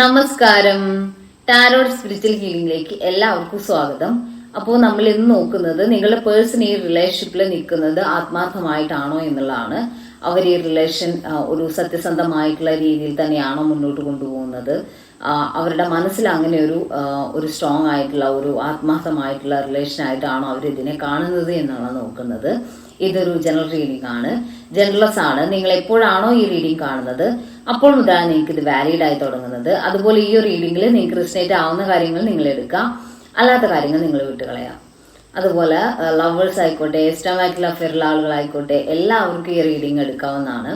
നമസ്കാരം. Tarot spiritual ഹീലിംഗിലേക്ക് എല്ലാവർക്കും സ്വാഗതം. അപ്പോൾ നമ്മൾ ഇന്ന് നോക്കുന്നത് നിങ്ങളുടെ പേഴ്സൺ ഈ റിലേഷൻഷിപ്പിൽ നിൽക്കുന്നത് ആത്മാർത്ഥമായിട്ടാണോ എന്നുള്ളതാണ്. അവർ ഈ റിലേഷൻ ഒരു സത്യസന്ധമായിട്ടുള്ള രീതിയിൽ തന്നെയാണോ മുന്നോട്ട് കൊണ്ടുപോകുന്നത്. അവരുടെ മനസ്സിൽ അങ്ങനെ ഒരു ഒരു സ്ട്രോങ് ആയിട്ടുള്ള ഒരു ആത്മാർത്ഥമായിട്ടുള്ള റിലേഷൻ ആയിട്ടാണോ അവർ ഇതിനെ കാണുന്നത് എന്നാണ് നോക്കുന്നത്. ഇതൊരു ജനറൽ റീഡിംഗ് ആണ്. ജനറൽസ് ആണ്. നിങ്ങൾ എപ്പോഴാണോ ഈ റീഡിംഗ് കാണുന്നത് അപ്പോൾ മുതലാണ് നിങ്ങൾക്ക് ഇത് വാലിഡ് ആയി തുടങ്ങുന്നത്. അതുപോലെ ഈ റീഡിംഗിൽ നിങ്ങൾക്ക് റിസനേറ്റ് ആവുന്ന കാര്യങ്ങൾ നിങ്ങൾ എടുക്കാം അല്ലാത്ത കാര്യങ്ങൾ നിങ്ങൾ വിട്ടുകളയാം. അതുപോലെ ലവേഴ്സ് ആയിക്കോട്ടെ എസ്റ്റമാറ്റിൽ അഫെയറുള്ള ആളുകളായിക്കോട്ടെ എല്ലാവർക്കും ഈ റീഡിംഗ് എടുക്കാവുന്നതാണ്.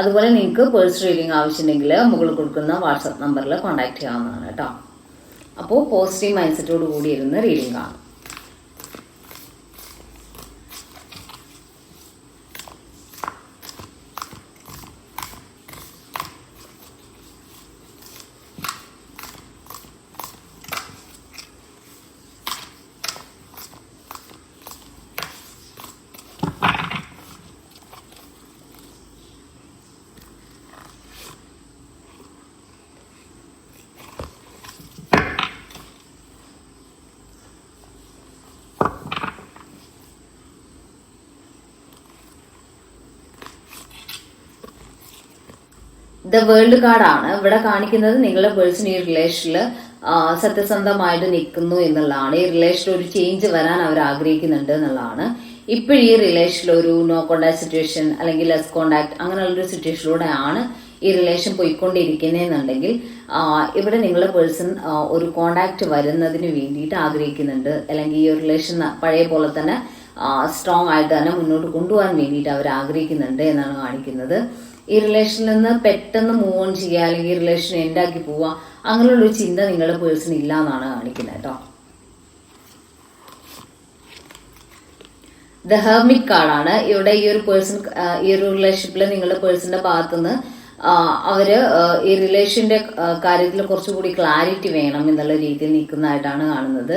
അതുപോലെ നിങ്ങൾക്ക് പേഴ്സ് റീഡിംഗ് ആവശ്യമുണ്ടെങ്കിൽ മുകളിൽ കൊടുക്കുന്ന വാട്സപ്പ് നമ്പറിൽ കോൺടാക്ട് ചെയ്യാവുന്നതാണ് കേട്ടോ. അപ്പോൾ പോസിറ്റീവ് മൈൻഡ് സെറ്റോട് കൂടി ഇരുന്ന് റീഡിംഗ് കാണും. ദ വേൾഡ് കാർഡാണ് ഇവിടെ കാണിക്കുന്നത് നിങ്ങളുടെ പേഴ്സൺ ഈ റിലേഷനിൽ സത്യസന്ധമായിട്ട് നിൽക്കുന്നു എന്നുള്ളതാണ്. ഈ റിലേഷനിൽ ഒരു ചേഞ്ച് വരാൻ അവർ ആഗ്രഹിക്കുന്നുണ്ട് എന്നുള്ളതാണ്. ഇപ്പോഴും ഈ റിലേഷനിൽ ഒരു നോ കോണ്ടാക്ട് സിറ്റുവേഷൻ അല്ലെങ്കിൽ ലെസ് കോണ്ടാക്ട് അങ്ങനെയുള്ളൊരു സിറ്റുവേഷനിലൂടെയാണ് ഈ റിലേഷൻ പോയിക്കൊണ്ടിരിക്കുന്നതെന്നുണ്ടെങ്കിൽ ഇവിടെ നിങ്ങളുടെ പേഴ്സൺ ഒരു കോണ്ടാക്ട് വരുന്നതിന് വേണ്ടിയിട്ട് ആഗ്രഹിക്കുന്നുണ്ട്. അല്ലെങ്കിൽ ഈ റിലേഷൻ പഴയ പോലെ തന്നെ സ്ട്രോങ് ആയിട്ട് തന്നെ മുന്നോട്ട് കൊണ്ടുപോകാൻ വേണ്ടിയിട്ട് അവർ ആഗ്രഹിക്കുന്നുണ്ട് എന്നാണ് കാണിക്കുന്നത്. ഈ റിലേഷനിൽ നിന്ന് പെട്ടെന്ന് മൂവ് ഓൺ ചെയ്യുക അല്ലെങ്കിൽ ഈ റിലേഷൻ എൻഡാക്കി പോവുക അങ്ങനെയുള്ള ഒരു ചിന്ത നിങ്ങളുടെ പേഴ്സൺ ഇല്ല എന്നാണ് കാണിക്കുന്നത് കേട്ടോ. ദ ഹെർമിക് കാർഡാണ് ഇവിടെ ഈ ഒരു പേഴ്സൺ ഈ ഒരു റിലേഷൻഷിപ്പിൽ നിങ്ങളുടെ പേഴ്സണിന്റെ ഭാഗത്തുനിന്ന് നിന്ന് അവർ ഈ റിലേഷന്റെ കാര്യത്തിൽ കുറച്ചുകൂടി ക്ലാരിറ്റി വേണം എന്നുള്ള രീതിയിൽ നിൽക്കുന്നതായിട്ടാണ് കാണുന്നത്.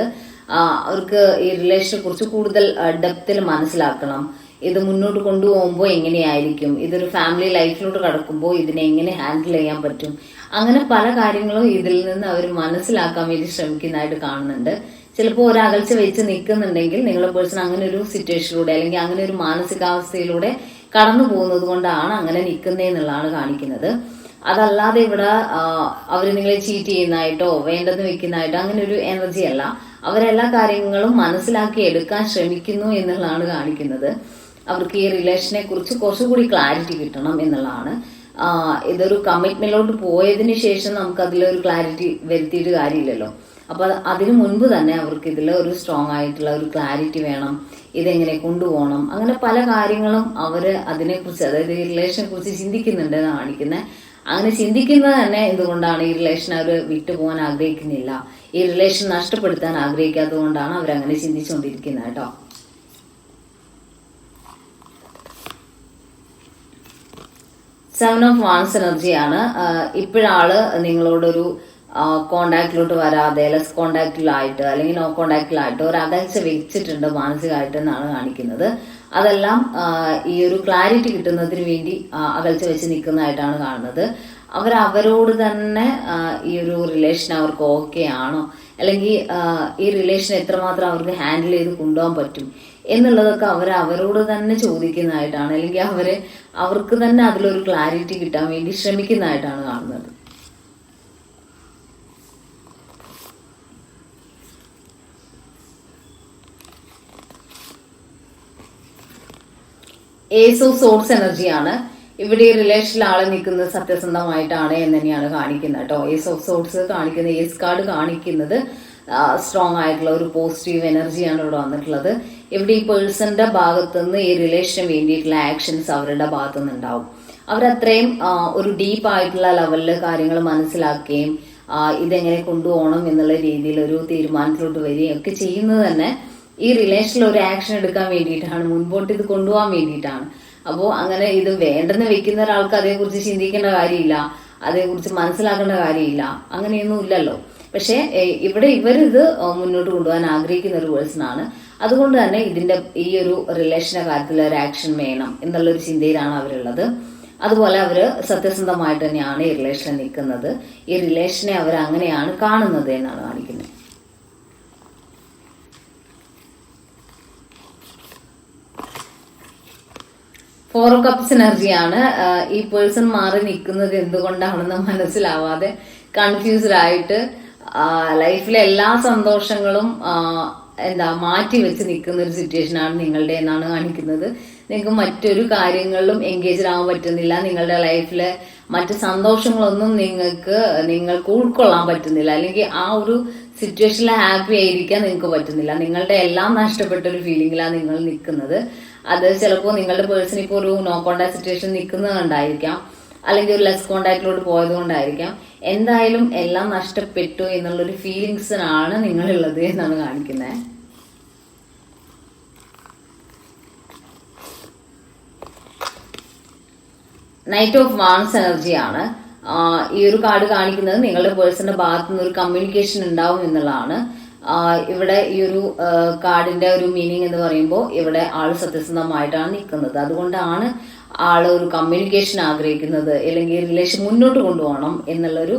അവർക്ക് ഈ റിലേഷനെ കുറിച്ച് കൂടുതൽ ഡെപ്തിൽ മനസ്സിലാക്കണം. ഇത് മുന്നോട്ട് കൊണ്ടുപോകുമ്പോൾ എങ്ങനെയായിരിക്കും? ഇതൊരു ഫാമിലി ലൈഫിലോട്ട് കടക്കുമ്പോൾ ഇതിനെ എങ്ങനെ ഹാൻഡിൽ ചെയ്യാൻ പറ്റും? അങ്ങനെ പല കാര്യങ്ങളും ഇതിൽ നിന്ന് അവർ മനസ്സിലാക്കാൻ വേണ്ടി ശ്രമിക്കുന്നതായിട്ട് കാണുന്നുണ്ട്. ചിലപ്പോൾ ഒരു അകൽച്ച വെച്ച് നിൽക്കുന്നുണ്ടെങ്കിൽ നിങ്ങളുടെ പേഴ്സൺ അങ്ങനെ ഒരു സിറ്റുവേഷനിലൂടെ അല്ലെങ്കിൽ അങ്ങനെ ഒരു മാനസികാവസ്ഥയിലൂടെ കടന്നു പോകുന്നത് കൊണ്ടാണ് അങ്ങനെ നിൽക്കുന്നതെന്നുള്ളതാണ് കാണിക്കുന്നത്. അതല്ലാതെ ഇവിടെ അവർ നിങ്ങളെ ചീറ്റ് ചെയ്യുന്നതായിട്ടോ വേണ്ടെന്ന് വെക്കുന്നതായിട്ടോ അങ്ങനെ ഒരു എനർജി അല്ല. അവരെല്ലാ കാര്യങ്ങളും മനസ്സിലാക്കി എടുക്കാൻ ശ്രമിക്കുന്നു എന്നുള്ളതാണ് കാണിക്കുന്നത്. അവർക്ക് ഈ റിലേഷനെ കുറിച്ച് കുറച്ചുകൂടി ക്ലാരിറ്റി കിട്ടണം എന്നുള്ളതാണ്. ഇതൊരു കമ്മിറ്റ്മെന്റിലോട്ട് പോയതിന് ശേഷം നമുക്ക് അതിലൊരു ക്ലാരിറ്റി വരുത്തിയിട്ട് കാര്യമില്ലല്ലോ. അപ്പൊ അതിനു മുൻപ് തന്നെ അവർക്ക് ഇതിൽ ഒരു സ്ട്രോങ് ആയിട്ടുള്ള ഒരു ക്ലാരിറ്റി വേണം. ഇതെങ്ങനെ കൊണ്ടുപോകണം? അങ്ങനെ പല കാര്യങ്ങളും അവർ അതിനെക്കുറിച്ച് അതായത് ഈ റിലേഷനെ കുറിച്ച് ചിന്തിക്കുന്നുണ്ട് കാണിക്കുന്നത് അങ്ങനെ ചിന്തിക്കുന്നത് തന്നെ എന്തുകൊണ്ടാണ് ഈ റിലേഷൻ അവർ വിട്ടുപോകാൻ ആഗ്രഹിക്കുന്നില്ല? ഈ റിലേഷൻ നഷ്ടപ്പെടുത്താൻ ആഗ്രഹിക്കാത്തത് കൊണ്ടാണ് അവരങ്ങനെ ചിന്തിച്ചുകൊണ്ടിരിക്കുന്നത് കേട്ടോ. സെവൻ ഓഫ് വാൺസ് എനർജിയാണ് ഇപ്പോഴാൾ നിങ്ങളോടൊരു കോണ്ടാക്റ്റിലോട്ട് വരാതെ ലെസ് കോണ്ടാക്റ്റിലായിട്ട് അല്ലെങ്കിൽ നോ കോണ്ടാക്റ്റിലായിട്ട് ഒരു അകൽച്ച വെച്ചിട്ടുണ്ട് മാനസികമായിട്ട് എന്നാണ് കാണിക്കുന്നത്. അതെല്ലാം ഈ ഒരു ക്ലാരിറ്റി കിട്ടുന്നതിന് വേണ്ടി അകൽച്ച വെച്ച് നിൽക്കുന്നതായിട്ടാണ് കാണുന്നത്. അവർ അവരോട് തന്നെ ഈ ഒരു റിലേഷൻ അവർക്ക് ഓക്കെ ആണോ? അല്ലെങ്കിൽ ഈ റിലേഷൻ എത്രമാത്രം അവർക്ക് ഹാൻഡിൽ ചെയ്ത് കൊണ്ടുപോകാൻ പറ്റും? എന്നുള്ളതൊക്കെ അവർ അവരോട് തന്നെ ചോദിക്കുന്നതായിട്ടാണ്. അല്ലെങ്കിൽ അവരെ അവർക്ക് തന്നെ അതിലൊരു ക്ലാരിറ്റി കിട്ടാൻ വേണ്ടി ശ്രമിക്കുന്നതായിട്ടാണ് കാണുന്നത്. ഏസ് ഓഫ് സോഴ്സ് എനർജിയാണ് ഇവിടെ ഈ റിലേഷനിൽ ആളെ നിൽക്കുന്നത് സത്യസന്ധമായിട്ടാണ് എന്ന് തന്നെയാണ് കാണിക്കുന്നത് കേട്ടോ. ഏസ് ഓഫ് സോഴ്സ് കാണിക്കുന്ന ഏസ് കാർഡ് കാണിക്കുന്നത് സ്ട്രോങ് ആയിട്ടുള്ള ഒരു പോസിറ്റീവ് എനർജിയാണ് ഇവിടെ വന്നിട്ടുള്ളത്. ഇവിടെ ഈ പേഴ്സന്റെ ഭാഗത്തുനിന്ന് ഈ റിലേഷന് വേണ്ടിയിട്ടുള്ള ആക്ഷൻസ് അവരുടെ ഭാഗത്തുനിന്ന് ഉണ്ടാവും അവരത്രയും ഒരു ഡീപ്പ് ആയിട്ടുള്ള ലെവലിൽ കാര്യങ്ങൾ മനസ്സിലാക്കുകയും ഇതെങ്ങനെ കൊണ്ടുപോകണം എന്നുള്ള രീതിയിൽ ഒരു തീരുമാനത്തിലോട്ട് വരികയും ഒക്കെ ചെയ്യുന്നത് തന്നെ ഈ റിലേഷനിൽ ഒരു ആക്ഷൻ എടുക്കാൻ വേണ്ടിയിട്ടാണ് മുൻപോട്ട് ഇത് കൊണ്ടുപോകാൻ വേണ്ടിയിട്ടാണ്. അപ്പോൾ അങ്ങനെ ഇത് വേണ്ടെന്ന് വെക്കുന്ന ഒരാൾക്ക് അതേക്കുറിച്ച് ചിന്തിക്കേണ്ട കാര്യമില്ല അതേക്കുറിച്ച് മനസ്സിലാക്കേണ്ട കാര്യമില്ല അങ്ങനെയൊന്നും ഇല്ലല്ലോ. പക്ഷേ ഇവിടെ ഇവരിത് മുന്നോട്ട് കൊണ്ടുപോകാൻ ആഗ്രഹിക്കുന്ന ഒരു ആണ്. അതുകൊണ്ട് തന്നെ ഇതിന്റെ ഈ ഒരു റിലേഷന്റെ കാര്യത്തിൽ ഒരു ആക്ഷൻ വേണം എന്നുള്ളൊരു ചിന്തയിലാണ് അവരുള്ളത്. അതുപോലെ അവർ സത്യസന്ധമായിട്ട് തന്നെയാണ് ഈ റിലേഷൻ നിൽക്കുന്നത്. ഈ റിലേഷനെ അവർ അങ്ങനെയാണ് കാണുന്നത് എന്നാണ് കാണിക്കുന്നത്. ഫോർ കപ്സ് എനർജിയാണ് ഈ പേഴ്സൺ മാറി നിൽക്കുന്നത് എന്തുകൊണ്ടാണെന്ന് മനസ്സിലാവാതെ കൺഫ്യൂസ്ഡ് ആയിട്ട് ലൈഫിലെ എല്ലാ സന്തോഷങ്ങളും എന്താ മാറ്റി വെച്ച് നിൽക്കുന്ന ഒരു സിറ്റുവേഷൻ ആണ് നിങ്ങളുടെ എന്നാണ് കാണിക്കുന്നത്. നിങ്ങൾക്ക് മറ്റൊരു കാര്യങ്ങളിലും എൻഗേജ് ആവാൻ പറ്റുന്നില്ല. നിങ്ങളുടെ ലൈഫിലെ മറ്റ് സന്തോഷങ്ങളൊന്നും നിങ്ങൾക്ക് നിങ്ങൾക്ക് ഉൾക്കൊള്ളാൻ പറ്റുന്നില്ല. അല്ലെങ്കിൽ ആ ഒരു സിറ്റുവേഷനിൽ ഹാപ്പി ആയിരിക്കാൻ നിങ്ങൾക്ക് പറ്റുന്നില്ല. നിങ്ങളുടെ എല്ലാം നഷ്ടപ്പെട്ട ഒരു ഫീലിംഗിലാണ് നിങ്ങൾ നിൽക്കുന്നത്. അത് ചിലപ്പോൾ നിങ്ങളുടെ പേഴ്സൺ ഇപ്പോൾ ഒരു നോ കോണ്ടാക്ട് സിറ്റുവേഷൻ നിൽക്കുന്നത് കൊണ്ടായിരിക്കാം. അല്ലെങ്കിൽ ഒരു ലെസ് കോണ്ടാക്റ്റിലോട്ട് പോയത് കൊണ്ടായിരിക്കാം എന്തായാലും എല്ലാം നഷ്ടപ്പെട്ടു എന്നുള്ളൊരു ഫീലിങ്സിനാണ് നിങ്ങളുള്ളത് എന്നാണ് കാണിക്കുന്നത് നൈറ്റ് ഓഫ് വാൺസ് എനർജിയാണ് ഈ ഒരു കാർഡ് കാണിക്കുന്നത് നിങ്ങളുടെ പേഴ്സന്റെ ഭാഗത്ത് നിന്ന് ഒരു കമ്മ്യൂണിക്കേഷൻ ഉണ്ടാവും എന്നുള്ളതാണ്. ഇവിടെ ഈ ഒരു കാർഡിന്റെ ഒരു മീനിങ് എന്ന് പറയുമ്പോൾ ഇവിടെ ആൾ സത്യസന്ധമായിട്ടാണ് നിൽക്കുന്നത്. അതുകൊണ്ടാണ് ആൾ ഒരു കമ്മ്യൂണിക്കേഷൻ ആഗ്രഹിക്കുന്നത് അല്ലെങ്കിൽ റിലേഷൻ മുന്നോട്ട് കൊണ്ടുപോകണം എന്നുള്ളൊരു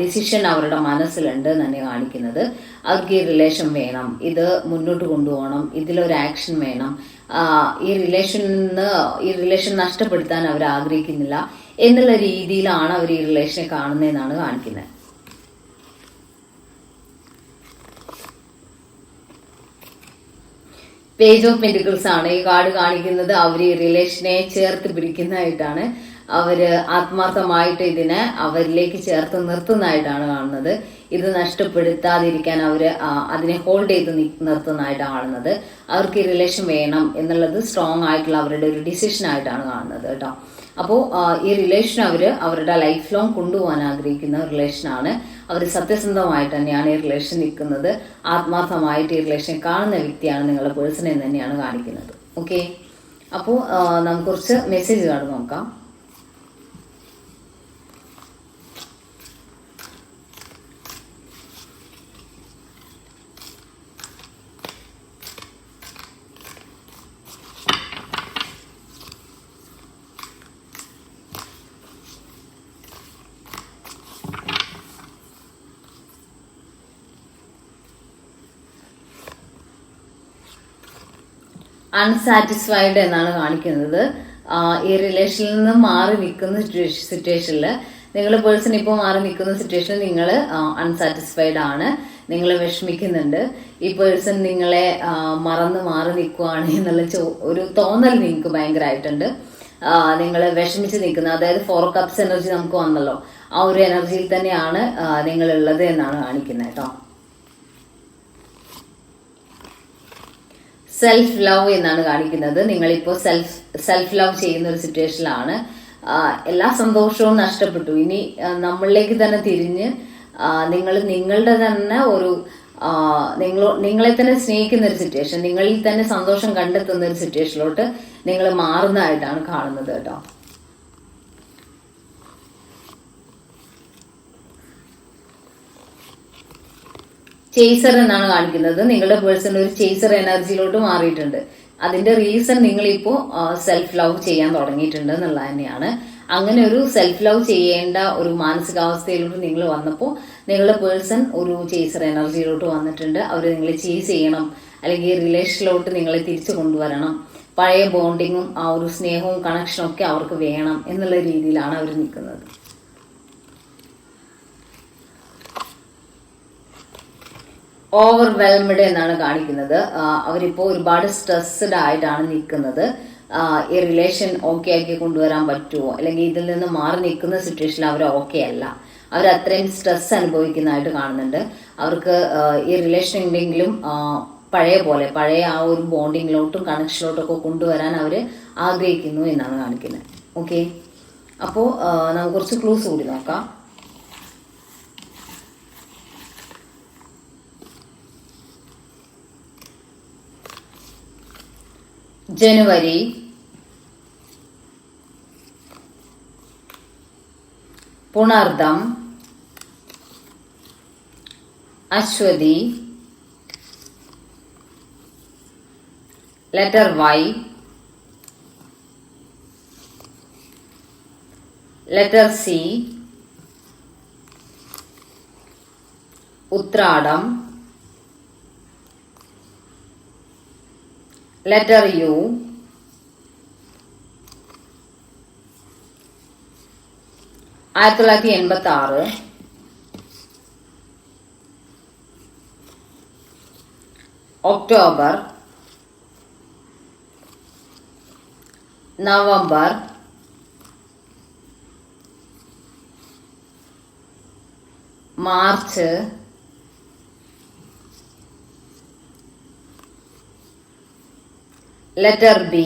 ഡിസിഷൻ അവരുടെ മനസ്സിലുണ്ട് തന്നെ കാണിക്കുന്നത്. അവർക്ക് ഈ റിലേഷൻ വേണം. ഇത് മുന്നോട്ട് കൊണ്ടുപോകണം. ഇതിലൊരു ആക്ഷൻ വേണം. ഈ റിലേഷനിൽ നിന്ന് ഈ റിലേഷൻ നഷ്ടപ്പെടുത്താൻ അവർ ആഗ്രഹിക്കുന്നില്ല എന്നുള്ള രീതിയിലാണ് അവർ ഈ റിലേഷനെ കാണുന്നതെന്നാണ് കാണിക്കുന്നത്. പേജ് ഓഫ് മെഡിക്കൽസ് ആണ്. ഈ കാർഡ് കാണിക്കുന്നത് അവർ ഈ റിലേഷനെ ചേർത്ത് പിടിക്കുന്നതായിട്ടാണ്. അവർ ആത്മാർത്ഥമായിട്ട് ഇതിനെ അവരിലേക്ക് ചേർത്ത് നിർത്തുന്നതായിട്ടാണ് കാണുന്നത്. ഇത് നഷ്ടപ്പെടുത്താതിരിക്കാൻ അവർ അതിനെ ഹോൾഡ് ചെയ്ത് നിർത്തുന്നതായിട്ടാണ് കാണുന്നത്. അവർക്ക് ഈ റിലേഷൻ വേണം എന്നുള്ളത് സ്ട്രോങ് ആയിട്ടുള്ള അവരുടെ ഒരു ഡിസിഷൻ ആയിട്ടാണ് കാണുന്നത് കേട്ടോ. അപ്പോൾ ഈ റിലേഷൻ അവർ അവരുടെ ലൈഫ് ലോങ് കൊണ്ടുപോകാൻ ആഗ്രഹിക്കുന്ന റിലേഷനാണ് അവർ സത്യസന്ധമായിട്ട് തന്നെയാണ് ഈ റിലേഷൻ നിൽക്കുന്നത്. ആത്മാർത്ഥമായിട്ട് ഈ റിലേഷൻ കാണുന്ന വ്യക്തിയാണ് നിങ്ങളുടെ പേഴ്സൺ എന്ന് തന്നെയാണ് കാണിക്കുന്നത്. ഓക്കെ അപ്പോൾ നമുക്ക് കുറച്ച് മെസ്സേജ് കാർഡ് നോക്കാം. അൺസാറ്റിസ്ഫൈഡ് എന്നാണ് കാണിക്കുന്നത്. ഈ റിലേഷനിൽ നിന്ന് മാറി നിൽക്കുന്ന സിറ്റുവേഷനിൽ നിങ്ങൾ പേഴ്സൺ ഇപ്പോൾ മാറി നിൽക്കുന്ന സിറ്റുവേഷനിൽ നിങ്ങൾ അൺസാറ്റിസ്ഫൈഡ് ആണ്. നിങ്ങൾ വിഷമിക്കുന്നുണ്ട്. ഈ പേഴ്സൺ നിങ്ങളെ മറന്ന് മാറി നിൽക്കുവാണ് എന്നുള്ള ഒരു തോന്നൽ നിങ്ങൾക്ക് ഭയങ്കരമായിട്ടുണ്ട് നിങ്ങൾ വിഷമിച്ച് നിൽക്കുന്നത് അതായത് ഫോർ കപ്സ് എനർജി നമുക്ക് വന്നല്ലോ. ആ ഒരു എനർജിയിൽ തന്നെയാണ് നിങ്ങൾ ഉള്ളത് എന്നാണ് കാണിക്കുന്നത് കേട്ടോ. സെൽഫ് ലവ് എന്നാണ് കാണിക്കുന്നത്. നിങ്ങളിപ്പോൾ സെൽഫ് സെൽഫ് ലവ് ചെയ്യുന്ന ഒരു സിറ്റുവേഷനിലാണ് എല്ലാ സന്തോഷവും നഷ്ടപ്പെട്ടു. ഇനി നമ്മളിലേക്ക് തന്നെ തിരിഞ്ഞ് നിങ്ങൾ നിങ്ങളുടെ തന്നെ ഒരു നിങ്ങൾ നിങ്ങളെ തന്നെ സ്നേഹിക്കുന്ന ഒരു സിറ്റുവേഷൻ നിങ്ങളിൽ തന്നെ സന്തോഷം കണ്ടെത്തുന്ന ഒരു സിറ്റുവേഷനിലോട്ട് നിങ്ങൾ മാറുന്നതായിട്ടാണ് കാണുന്നത് കേട്ടോ. ചേസർ എന്നാണ് കാണിക്കുന്നത്. നിങ്ങളുടെ പേഴ്സൺ ഒരു ചേസർ എനർജിയിലോട്ട് മാറിയിട്ടുണ്ട്. അതിന്റെ റീസൺ നിങ്ങളിപ്പോ സെൽഫ് ലവ് ചെയ്യാൻ തുടങ്ങിയിട്ടുണ്ട് എന്നുള്ളത് തന്നെയാണ്. അങ്ങനെ ഒരു സെൽഫ് ലവ് ചെയ്യേണ്ട ഒരു മാനസികാവസ്ഥയിലോട്ട് നിങ്ങൾ വന്നപ്പോൾ നിങ്ങളുടെ പേഴ്സൺ ഒരു ചേസർ എനർജിയിലോട്ട് വന്നിട്ടുണ്ട്. അവർ നിങ്ങളെ ചേസ് ചെയ്യണം. അല്ലെങ്കിൽ റിലേഷനിലോട്ട് നിങ്ങളെ തിരിച്ചു കൊണ്ടുവരണം. പഴയ ബോണ്ടിങ്ങും ആ ഒരു സ്നേഹവും കണക്ഷനും ഒക്കെ അവർക്ക് വേണം എന്നുള്ള രീതിയിലാണ് അവർ നിൽക്കുന്നത്. ഓവർവെൽമഡ് എന്നാണ് കാണിക്കുന്നത്. അവരിപ്പോ ഒരുപാട് സ്ട്രെസ്ഡ് ആയിട്ടാണ് നിൽക്കുന്നത്. ഈ റിലേഷൻ ഓക്കെ ആക്കി കൊണ്ടുവരാൻ പറ്റുമോ അല്ലെങ്കിൽ ഇതിൽ നിന്ന് മാറി നിൽക്കുന്ന സിറ്റുവേഷനിൽ അവർ ഓക്കെ അല്ല. അവർ അത്രയും സ്ട്രെസ് അനുഭവിക്കുന്നതായിട്ട് കാണുന്നുണ്ട്. അവർക്ക് ഈ റിലേഷൻ ഉണ്ടെങ്കിലും പഴയ പോലെ പഴയ ആ ഒരു ബോണ്ടിങ്ങിലോട്ടും കണക്ഷനിലോട്ടും ഒക്കെ കൊണ്ടുവരാൻ അവർ ആഗ്രഹിക്കുന്നു എന്നാണ് കാണിക്കുന്നത്. ഓക്കെ അപ്പോൾ നമുക്ക് കുറച്ച് ക്ലൂസ് കൂടി നോക്കാം. ജനുവരി പുണർദം Aswathy letter Y letter C Uthradam letter U. ആയിരത്തി തൊള്ളായിരത്തി എൺപത്തി ആറ് October. November. March. Letter B,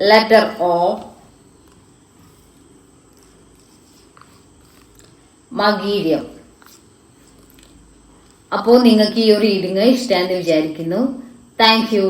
letter O, മകീര്യം അപ്പോൾ നിങ്ങൾക്ക് ഈ ഒരു റീഡിങ് ഇഷ്ടമെന്ന് വിചാരിക്കുന്നു. Thank you